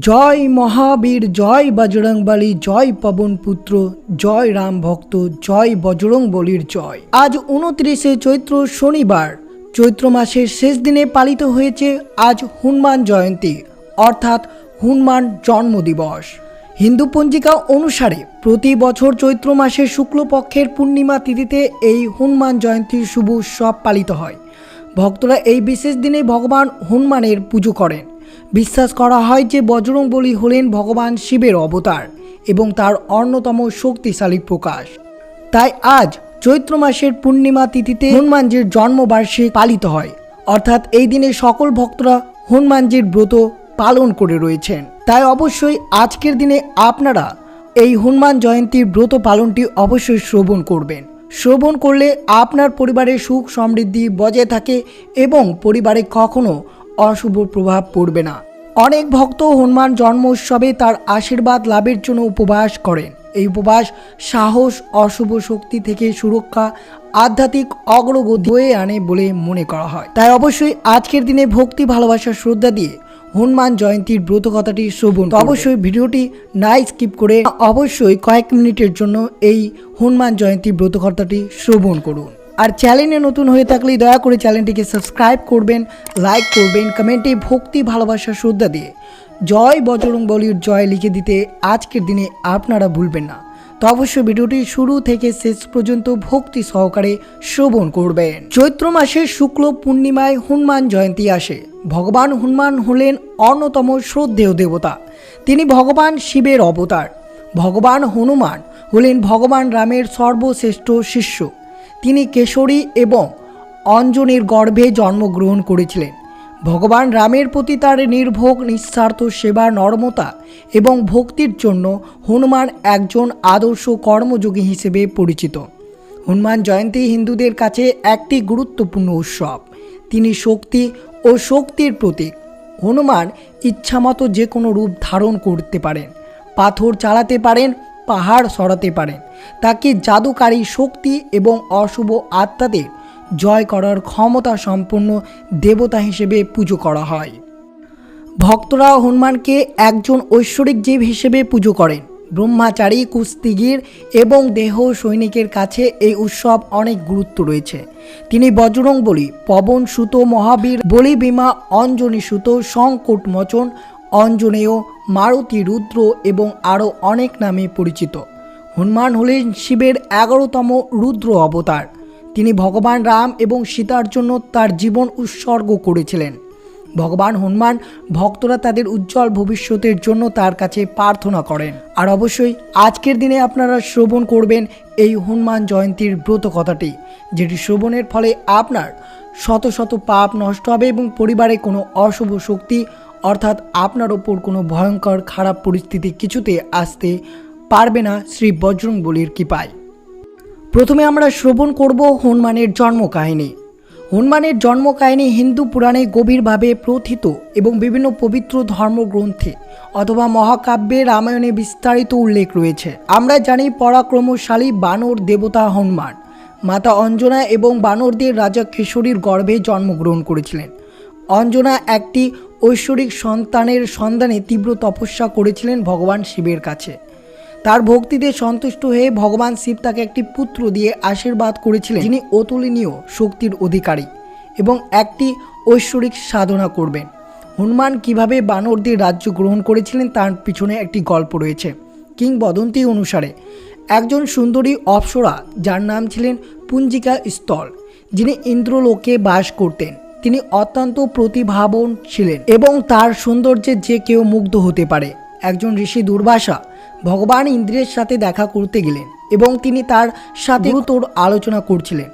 জয় মহাবীর, জয় বজরংবলী জয় পবন পুত্র, জয় রাম ভক্ত, জয় বজরং বলির জয়। আজ উনত্রিশে চৈত্র শনিবার, চৈত্র মাসের শেষ দিনে পালিত হয়েছে আজ হনুমান জয়ন্তী, অর্থাৎ হনুমান জন্মদিবস। হিন্দু পঞ্জিকা অনুসারে প্রতি বছর চৈত্র মাসের শুক্লপক্ষের পূর্ণিমা তিথিতে এই হনুমান জয়ন্তীর শুভ উৎসব পালিত হয়। ভক্তরা এই বিশেষ দিনে ভগবান হনুমানের পুজো করেন। বিশ্বাস করা হয় যে বজরং বলি হলেন ভগবান শিবের অবতার এবং তার অন্যতম শক্তিশালী প্রকাশ। তাই আজ চৈত্র মাসের পূর্ণিমা তিথিতে হনুমানজির জন্মবার্ষিক পালিত হয়। অর্থাৎ এই দিনে সকল ভক্তরা হনুমানজির ব্রত পালন করে রয়েছেন। তাই অবশ্যই আজকের দিনে আপনারা এই হনুমান জয়ন্তীর ব্রত পালনটি অবশ্যই শ্রবণ করবেন। শ্রবণ করলে আপনার পরিবারের সুখ সমৃদ্ধি বজায় থাকে এবং পরিবারে কখনো অশুভ প্রভাব পড়বে না। অনেক ভক্ত হনুমান জন্ম উৎসবে তার আশীর্বাদ লাভের জন্য উপবাস করেন। এই উপবাস সাহস, অশুভ শক্তি থেকে সুরক্ষা, আধ্যাত্মিক অগ্রগতি হয়ে আনে বলে মনে করা হয়। তাই অবশ্যই আজকের দিনে ভক্তি, ভালোবাসা, শ্রদ্ধা দিয়ে হনুমান জয়ন্তীর ব্রত কথাটি শ্রবণ অবশ্যই ভিডিওটি নাই স্কিপ করে অবশ্যই কয়েক মিনিটের জন্য এই হনুমান জয়ন্তী ব্রত কথাটি শ্রবণ করুন। চ্যানেলে নতুন হয়ে থাকলে দয়া করে চ্যানেলটিকে সাবস্ক্রাইব করবেন লাইক করবেন কমেন্টে ভক্তি, ভালোবাসা, শ্রদ্ধা দিয়ে। জয় বজরং বলির জয় লিখে দিতে আজকের দিনে আপনারা ভুলবেন না। তো অবশ্যই ভিডিওটি শুরু থেকে শেষ পর্যন্ত ভক্তি সহকারে শ্রবণ করবেন। চৈত্র মাসে শুক্ল পূর্ণিমায় হনুমান জয়ন্তী আসে। ভগবান হনুমান হলেন অন্যতম শ্রদ্ধেয় দেবতা। তিনি ভগবান শিবের অবতার। ভগবান হনুমান হলেন ভগবান রামের সর্বশ্রেষ্ঠ শিষ্য। তিনি কেশরী এবং অঞ্জনের গর্ভে জন্মগ্রহণ করেছিলেন। ভগবান রামের প্রতি তার নির্ভোগ, নিঃস্বার্থ সেবা, নর্মতা এবং ভক্তির জন্য হনুমান একজন আদর্শ কর্মযোগী হিসেবে পরিচিত। হনুমান জয়ন্তী হিন্দুদের কাছে একটি গুরুত্বপূর্ণ উৎসব। তিনি শক্তি ও শক্তির প্রতীক। হনুমান ইচ্ছামতো যে কোনো রূপ ধারণ করতে পারেন, পাথর চালাতে পারেন পাহাড় সরাতে পারেন। তাকে জাদুকারী শক্তি এবং অশুভ আত্মাদের জয় করার ক্ষমতা সম্পন্ন দেবতা হিসেবে পুজো করা হয়। ভক্তরা হনুমানকে একজন ঐশ্বরিক জীব হিসেবে পুজো করেন। ব্রহ্মাচারী, কুস্তিগির এবং দেহ সৈনিকের কাছে এই উৎসব অনেক গুরুত্ব রয়েছে। তিনি বজরং বলি পবন সুত, মহাবীর বলি বিমা অঞ্জনী সুত, সংকট মোচন, অঞ্জনেয় মারুতি, রুদ্র এবং আরও অনেক নামে পরিচিত। হনুমান হলেন শিবের এগারোতম রুদ্র অবতার। তিনি ভগবান রাম এবং সীতার জন্য তার জীবন উৎসর্গ করেছিলেন। ভগবান হনুমান ভক্তরা তাদের উজ্জ্বল ভবিষ্যতের জন্য তার কাছে প্রার্থনা করেন। আর অবশ্যই আজকের দিনে আপনারা শ্রবণ করবেন এই হনুমান জয়ন্তীর ব্রত কথাটি যেটি শ্রবণের ফলে আপনার শত শত পাপ নষ্ট হবে এবং পরিবারে কোনো অশুভ শক্তি অর্থাৎ আপনার ওপর কোনো ভয়ঙ্কর খারাপ পরিস্থিতি কিছুতে আসতে পারবে না শ্রী বজরং বলির কৃপায়। প্রথমে আমরা শ্রবণ করব হনুমানের জন্ম কাহিনী হনুমানের জন্ম কাহিনী হিন্দু পুরাণে গভীরভাবে প্রথিত এবং বিভিন্ন পবিত্র ধর্মগ্রন্থে অথবা মহাকাব্যে রামায়ণে বিস্তারিত উল্লেখ রয়েছে। আমরা জানি পরাক্রমশালী বানর দেবতা হনুমান। মাতা অঞ্জনা এবং বানরদের রাজা কিশোরীর গর্ভে জন্মগ্রহণ করেছিলেন। অঞ্জনা একটি ঐশ্বরিক সন্তানের সন্ধানে তীব্র তপস্যা করেছিলেন ভগবান শিবের কাছে। তার ভক্তিতে সন্তুষ্ট হয়ে ভগবান শিব তাকে একটি পুত্র দিয়ে আশীর্বাদ করেছিলেন, যিনি অতুলনীয় শক্তির অধিকারী এবং একটি ঐশ্বরিক সাধনা করবেন। হনুমান কীভাবে বানরদের রাজ্য গ্রহণ করেছিলেন তার পিছনে একটি গল্প রয়েছে। কিংবদন্তি অনুসারে, একজন সুন্দরী অপ্সরা যার নাম ছিলেন পুঞ্জিকা স্থল, যিনি ইন্দ্রলোকে বাস করতেন। তিনি অত্যন্ত প্রতিভাবন ছিলেন এবং তার সৌন্দর্যে যে কেউ মুগ্ধ হতে পারে। একজন ঋষি দুর্বাসা ভগবান ইন্দ্রের সাথে দেখা করতে গেলেন এবং তিনি তার সাথে গুরুতর আলোচনা করছিলেন।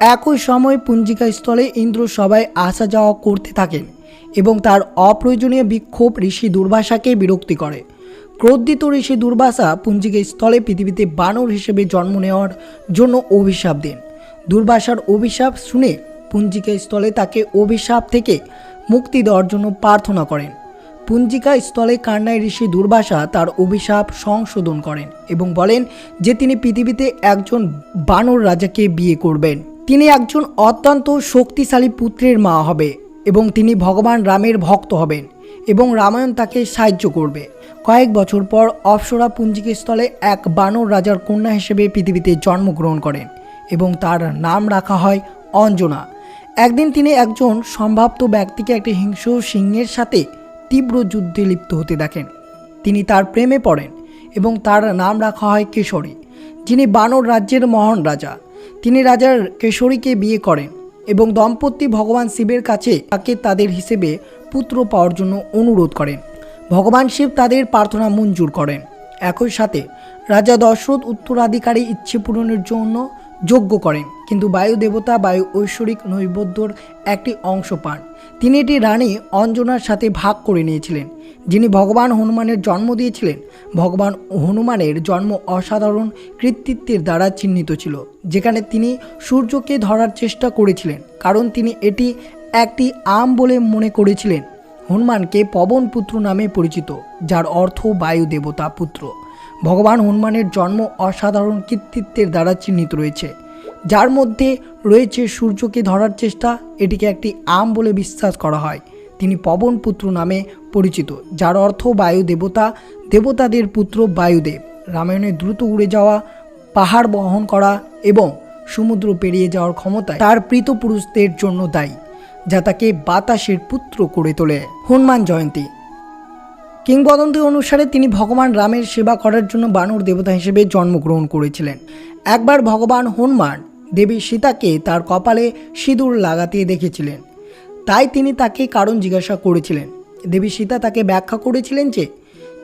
একই সময় পুঞ্জিকা স্থলে ইন্দ্র সবাই আসা যাওয়া করতে থাকেন এবং তার অপ্রয়োজনীয় বিক্ষোভ ঋষি দুর্বাসাকে বিরক্তি করে। ক্রোধিত ঋষি দুর্বাসা পুঞ্জিকা স্থলে পৃথিবীতে বানর হিসেবে জন্ম নেওয়ার জন্য অভিশাপ দেন। দুর্বাসার অভিশাপ শুনে পুঞ্জিকা স্থলে তাকে অভিশাপ থেকে মুক্তি দেওয়ার জন্য প্রার্থনা করেন। পুঞ্জিকা স্থলে কান্নায় ঋষি দুর্বাসা তার অভিশাপ সংশোধন করেন এবং বলেন যে তিনি পৃথিবীতে একজন বানর রাজাকে বিয়ে করবেন। তিনি একজন অত্যন্ত শক্তিশালী পুত্রের মা হবে এবং তিনি ভগবান রামের ভক্ত হবেন এবং রামায়ণ তাকে সাহায্য করবে। কয়েক বছর পর অপসরা পুঞ্জিকে স্থলে এক বানর রাজার কন্যা হিসেবে পৃথিবীতে জন্মগ্রহণ করেন এবং তার নাম রাখা হয় অঞ্জনা। একদিন তিনি একজন সম্ভাব্য ব্যক্তিকে একটি হিংস্র সিংহের সাথে তীব্র যুদ্ধে লিপ্ত হতে দেখেন। তিনি তার প্রেমে পড়েন এবং তার নাম রাখা হয় কেশরী, যিনি বানর রাজ্যের মহান রাজা। তিনি রাজার কেশরীকে বিয়ে করেন এবং দম্পতি ভগবান শিবের কাছে তাকে তাদের হিসেবে পুত্র পাওয়ার জন্য অনুরোধ করেন। ভগবান শিব তাদের প্রার্থনা মঞ্জুর করেন। একই সাথে রাজা দশরথ উত্তরাধিকারী ইচ্ছে পূরণের জন্য যজ্ঞ করেন। কিন্তু বায়ু দেবতা বায়ু ঐশ্বরিক নৈবদ্যর একটি অংশ পান। তিনি এটি রানী অঞ্জনার সাথে ভাগ করে নিয়েছিলেন, যিনি ভগবান হনুমানের জন্ম দিয়েছিলেন। ভগবান হনুমানের জন্ম অসাধারণ কৃতিত্বের দ্বারা চিহ্নিত ছিল, যেখানে তিনি সূর্যকে ধরার চেষ্টা করেছিলেন, কারণ তিনি এটি একটি আম বলে মনে করেছিলেন। হনুমানকে পবন পুত্র নামে পরিচিত, যার অর্থ বায়ু দেবতা পুত্র। ভগবান হনুমানের জন্ম অসাধারণ কৃতিত্বের দ্বারা চিহ্নিত রয়েছে। যার মধ্যে রয়েছে সূর্যকে ধরার চেষ্টা, এটিকে একটি আম বলে বিশ্বাস করা হয়। তিনি পবন পুত্র নামে পরিচিত, যার অর্থ বায়ু দেবতা। দেবতাদের পুত্র বায়ুদেব। রামায়ণে দ্রুত উড়ে যাওয়া, পাহাড় বহন করা এবং সমুদ্র পেরিয়ে যাওয়ার ক্ষমতায় তার প্রীত পুরুষদের জন্য দায়ী, যা তাকে বাতাসের পুত্র করে তোলে। হনুমান জয়ন্তী। কিংবদন্তি অনুসারে তিনি ভগবান রামের সেবা করার জন্য বানর দেবতা হিসেবে জন্মগ্রহণ করেছিলেন। একবার ভগবান হনুমান দেবী সীতাকে তার কপালে সিঁদুর লাগাতে দেখেছিলেন। তাই তিনি তাকে কারণ জিজ্ঞাসা করেছিলেন। দেবী সীতা তাকে ব্যাখ্যা করেছিলেন যে,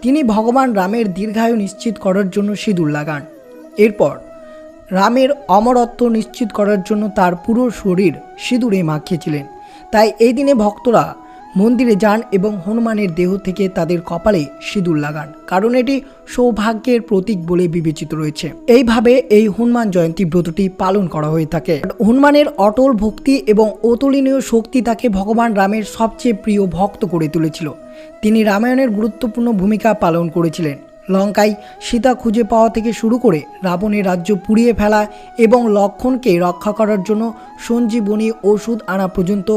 তিনি ভগবান রামের দীর্ঘায়ু নিশ্চিত করার জন্য সিঁদুর লাগান। এরপর রামের অমরত্ব নিশ্চিত করার জন্য তার পুরো শরীর সিঁদুরে মাখিয়েছিলেন। তাই এই দিনে ভক্তরা মন্দিরে যান এবং হনুমানের দেহ থেকে তাদের কপালে সিঁদুর লাগান, কারণ এটি সৌভাগ্যের প্রতীক বলে বিবেচিত রয়েছে। এইভাবে এই হনুমান জয়ন্তী ব্রতটি পালন করা হয়ে থাকে। হনুমানের অটল ভক্তি এবং অতুলনীয় শক্তি তাকে ভগবান রামের সবচেয়ে প্রিয় ভক্ত করে তুলেছিল। তিনি রামায়ণের গুরুত্বপূর্ণ ভূমিকা পালন করেছিলেন। লঙ্কায় সীতা খুঁজে পাওয়া থেকে শুরু করে রাবণের রাজ্য পুড়িয়ে ফেলা এবং লক্ষণকে রক্ষা করার জন্য সঞ্জীবনী ওষুধ আনা পর্যন্ত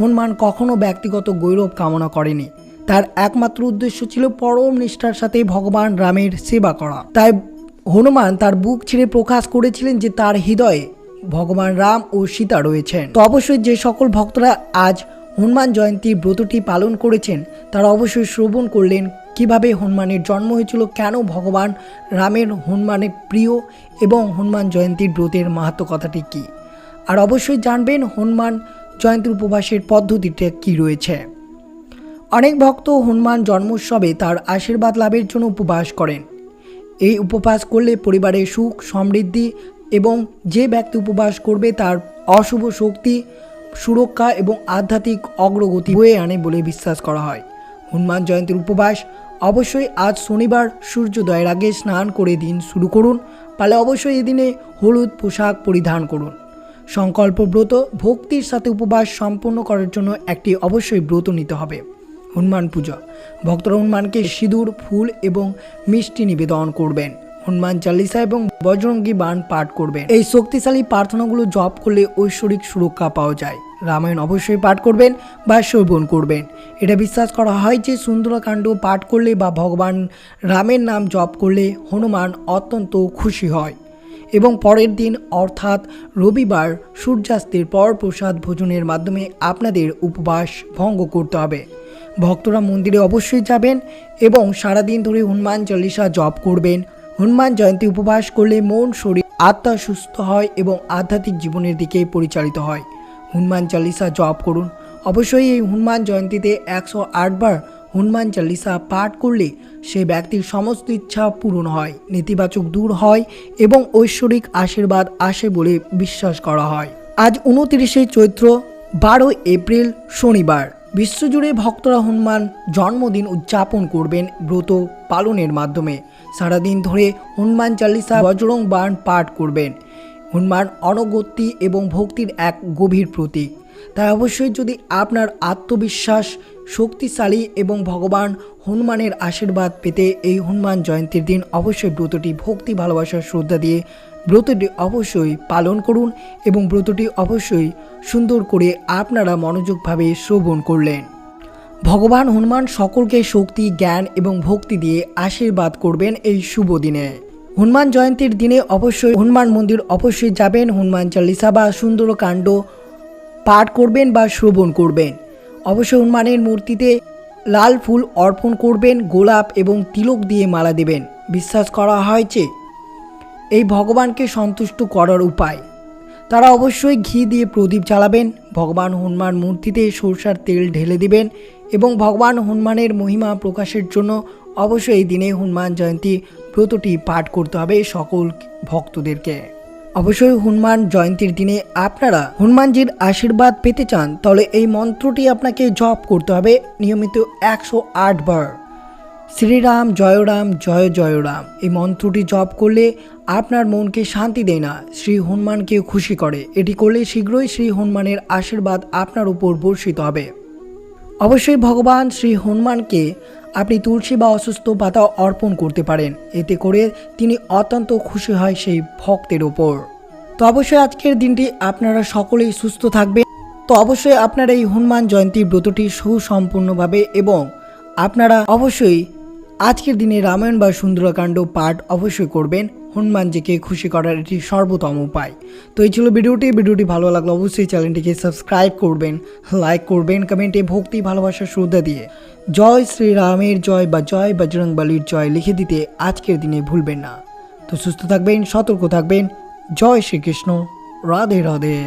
হনুমান কখনো ব্যক্তিগত গৌরব কামনা করেনি। তার একমাত্র উদ্দেশ্য ছিল পরম নিষ্ঠার সাথে ভগবান রামের সেবা করা। তাই হনুমান তার বুক ছিঁড়ে প্রকাশ করেছিলেন যে তার হৃদয়ে ভগবান রাম ও সীতা রয়েছেন। তো অবশ্যই যে সকল ভক্তরা আজ হনুমান জয়ন্তীর ব্রতটি পালন করেছেন, তারা অবশ্যই শ্রবণ করলেন কীভাবে হনুমানের জন্ম হয়েছিল, কেন ভগবান রামের হনুমানের প্রিয় এবং হনুমান জয়ন্তীর ব্রতের মাহাত্ম কথাটি কী? আর অবশ্যই জানবেন হনুমান জয়ন্তীর উপবাসের পদ্ধতিটা কী রয়েছে। অনেক ভক্ত হনুমান জন্মোৎসবে তার আশীর্বাদ লাভের জন্য উপবাস করেন। এই উপবাস করলে পরিবারের সুখ, সমৃদ্ধি এবং যে ব্যক্তি উপবাস করবে তার অশুভ শক্তি, সুরক্ষা এবং আধ্যাত্মিক অগ্রগতি বয়ে আনে বলে বিশ্বাস করা হয়। হনুমান জয়ন্তীর উপবাস অবশ্যই আজ শনিবার সূর্যোদয়ের আগে স্নান করে দিন শুরু করুন। পালে অবশ্যই এদিনে হলুদ পোশাক পরিধান করুন। সংকল্প ব্রত, ভক্তির সাথে উপবাস সম্পন্ন করার জন্য একটি অবশ্যই ব্রত নিতে হবে। হনুমান পূজা। ভক্তরা হনুমানকে সিঁদুর, ফুল এবং মিষ্টি নিবেদন করবেন। হনুমান চালিসা এবং বজরঙ্গী বাণ পাঠ করবেন। এই শক্তিশালী প্রার্থনাগুলো জপ করলে ঐশ্বরিক সুরক্ষা পাওয়া যায়। রামায়ণ অবশ্যই পাঠ করবেন বা শ্রবণ করবেন। এটা বিশ্বাস করা হয় যে সুন্দরকাণ্ড পাঠ করলে বা ভগবান রামের নাম জপ করলে হনুমান অত্যন্ত খুশি হয় এবং পরের দিন অর্থাৎ রবিবার সূর্যাস্তের পর প্রসাদ ভোজনের মাধ্যমে আপনাদের উপবাস ভঙ্গ করতে হবে। ভক্তরা মন্দিরে অবশ্যই যাবেন এবং সারাদিন ধরে হনুমান চল্লিশা জপ করবেন। হনুমান জয়ন্তী উপবাস করলে মন, শরীর, আত্মা সুস্থ হয় এবং আধ্যাত্মিক জীবনের দিকে পরিচালিত হয়। হনুমান চালিসা জপ করুন। অবশ্যই এই হনুমান জয়ন্তীতে একশো আটবার হনুমান চালিসা পাঠ করলে সে ব্যক্তির সমস্ত ইচ্ছা পূরণ হয়, নেতিবাচক দূর হয় এবং ঐশ্বরিক আশীর্বাদ আসে বলে বিশ্বাস করা হয়। আজ উনতিরিশে চৈত্র, বারো এপ্রিল, শনিবার। বিশ্বজুড়ে ভক্তরা হনুমান জন্মদিন উদযাপন করবেন ব্রত পালনের মাধ্যমে। সারাদিন ধরে হনুমান চালিসা বজরং বাণ পাঠ করবেন। হনুমান অনগত্যি এবং ভক্তির এক গভীর প্রতীক। তাই অবশ্যই যদি আপনার আত্মবিশ্বাস শক্তিশালী এবং ভগবান হনুমানের আশীর্বাদ পেতে এই হনুমান জয়ন্তীর দিন অবশ্যই ব্রতটি ভক্তি ভালোবাসার শ্রদ্ধা দিয়ে ব্রতটি অবশ্যই পালন করুন এবং ব্রতটি অবশ্যই সুন্দর করে আপনারা মনোযোগভাবে শ্রবণ করলেন। ভগবান হনুমান সকলকে শক্তি, জ্ঞান এবং ভক্তি দিয়ে আশীর্বাদ করবেন এই শুভ দিনে। হনুমান জয়ন্তীর দিনে অবশ্যই হনুমান মন্দির অবশ্যই যাবেন। হনুমান চালিসা বা সুন্দরকাণ্ড পাঠ করবেন বা শ্রবণ করবেন। অবশ্যই হনুমানের মূর্তিতে লাল ফুল অর্পণ করবেন, গোলাপ এবং তিলক দিয়ে মালা দেবেন। বিশ্বাস করা হয় যে এই ভগবানকে সন্তুষ্ট করার উপায়। তারা অবশ্যই ঘি দিয়ে প্রদীপ জ্বালাবেন, ভগবান হনুমান মূর্তিতে সরষার তেল ঢেলে দিবেন এবং ভগবান হনুমানের মহিমা প্রকাশের জন্য অবশ্যই এই দিনে হনুমান জয়ন্তী ব্রতটি পাঠ করতে হবে সকল ভক্তদেরকে। অবশ্যই হনুমান জয়ন্তীর দিনে আপনারা হনুমানজির আশীর্বাদ পেতে চান, তাহলে এই মন্ত্রটি আপনাকে জপ করতে হবে নিয়মিত একশো আট বার। শ্রীরাম জয় রাম জয় জয় রাম এই মন্ত্রটি জপ করলে আপনার মনকে শান্তি দেয় না, শ্রী হনুমানকে খুশি করে। এটি করলে শীঘ্রই শ্রী হনুমানের আশীর্বাদ আপনার উপর বর্ষিত হবে। অবশ্যই ভগবান শ্রী হনুমানকে আপনি তুলসী বা অসুস্থ পাতা অর্পণ করতে পারেন। এতে করে তিনি অত্যন্ত খুশি হয় সেই ভক্তের ওপর। তো অবশ্যই আজকের দিনটি আপনারা সকলেই সুস্থ থাকবেন। তো অবশ্যই আপনারা এই হনুমান জয়ন্তী ব্রতটি সুসম্পূর্ণভাবে এবং আপনারা অবশ্যই আজকের দিনে রামায়ণ বা সুন্দরকাণ্ড পাঠ অবশ্যই করবেন। হনুমানজিকে খুশি করার এটি সর্বোত্তম উপায়। তো এই ছিল ভিডিওটি। ভিডিওটি ভালো লাগলে অবশ্যই চ্যানেলটিকে সাবস্ক্রাইব করবেন, লাইক করবেন, কমেন্টে ভক্তি, ভালোবাসা, শ্রদ্ধা দিয়ে। জয় শ্রীরামের জয় বা জয় বজরং বলির জয় লিখে দিতে আজকের দিনে ভুলবেন না। তো সুস্থ থাকবেন, সতর্ক থাকবেন। জয় শ্রীকৃষ্ণ। রাধে রাধে।